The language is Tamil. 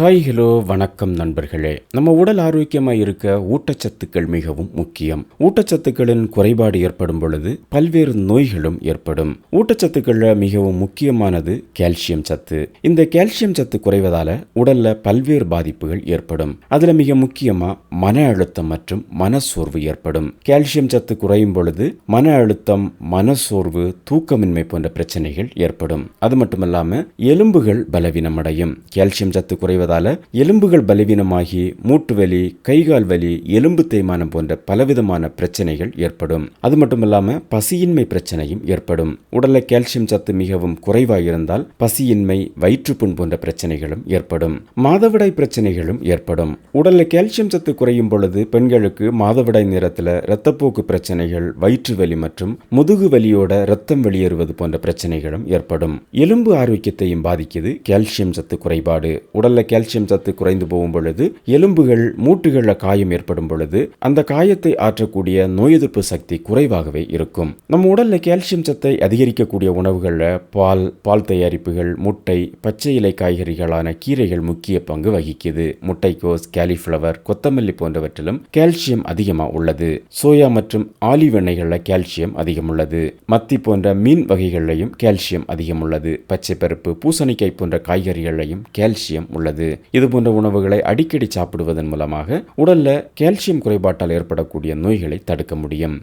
ஹாய் ஹலோ வணக்கம் நண்பர்களே. நம்ம உடல் ஆரோக்கியமாக இருக்க ஊட்டச்சத்துக்கள் மிகவும் முக்கியம். ஊட்டச்சத்துக்களின் குறைபாடு ஏற்படும் பொழுது பல்வேறு நோய்களும் ஏற்படும். ஊட்டச்சத்துக்களில் மிகவும் முக்கியமானது கால்சியம் சத்து. இந்த கால்சியம் சத்து குறைவதால உடல்ல பல்வேறு பாதிப்புகள் ஏற்படும். அதுல மிக முக்கியமா மன அழுத்தம் மற்றும் மனசோர்வு ஏற்படும். கால்சியம் சத்து குறையும் பொழுது மன அழுத்தம் மனசோர்வு தூக்கமின்மை போன்ற பிரச்சனைகள் ஏற்படும். அது மட்டுமல்லாம எலும்புகள் பலவீனமடையும். கால்சியம் சத்து குறைவதால் எலும்புகள் பலவீனமாகி மூட்டு வலி கைகால் வலி எலும்பு தேய்மானம் போன்ற பலவிதமான பிரச்சனைகள் ஏற்படும். அது மட்டுமல்லாம பசியின்மை பிரச்சனையும் ஏற்படும். உடல்ல கால்சியம் சத்து மிகவும் குறைவாக இருந்தால் பசியின்மை வயிற்றுப்புண் போன்ற பிரச்சனைகளும் ஏற்படும். மாதவிடாய் பிரச்சனைகளும் ஏற்படும். உடல்ல கால்சியம் சத்து குறையும் பொழுது பெண்களுக்கு மாதவிடாய் நேரத்தில் இரத்தப்போக்கு பிரச்சனைகள் வயிற்று வலி மற்றும் முதுகு வலியோட ரத்தம் வெளியேறுவது போன்ற பிரச்சனைகளும் ஏற்படும். எலும்பு ஆரோக்கியத்தையும் பாதிக்குது கால்சியம் சத்து குறைபாடு. உடல்ல கால்சியம் சத்து குறைந்து போகும் பொழுது எலும்புகள் மூட்டுகளில் காயம் ஏற்படும் பொழுது அந்த காயத்தை ஆற்றக்கூடிய நோய் எதிர்ப்பு சக்தி குறைவாகவே இருக்கும். நம்ம உடல்ல கால்சியம் சத்தை அதிகரிக்கக்கூடிய உணவுகளில் பால் பால் தயாரிப்புகள் முட்டை பச்சை இலை காய்கறிகளான கீரைகள் முக்கிய பங்கு வகிக்குது. முட்டைக்கோஸ் காலிஃப்ளவர் கொத்தமல்லி போன்றவற்றிலும் கால்சியம் அதிகமா உள்ளது. சோயா மற்றும் ஆலிவ் எண்ணெய்களில் கால்சியம் அதிகம் உள்ளது. மத்தி போன்ற மீன் வகைகளிலையும் கால்சியம் அதிகம் உள்ளது. பச்சை பருப்பு பூசணிக்காய் போன்ற காய்கறிகள்லையும் கால்சியம் உள்ளது. இது போன்ற உணவுகளை அடிக்கடி சாப்பிடுவதன் மூலமாக உடல்ல கால்சியம் குறைபாட்டால் ஏற்படக்கூடிய நோய்களை தடுக்க முடியும்.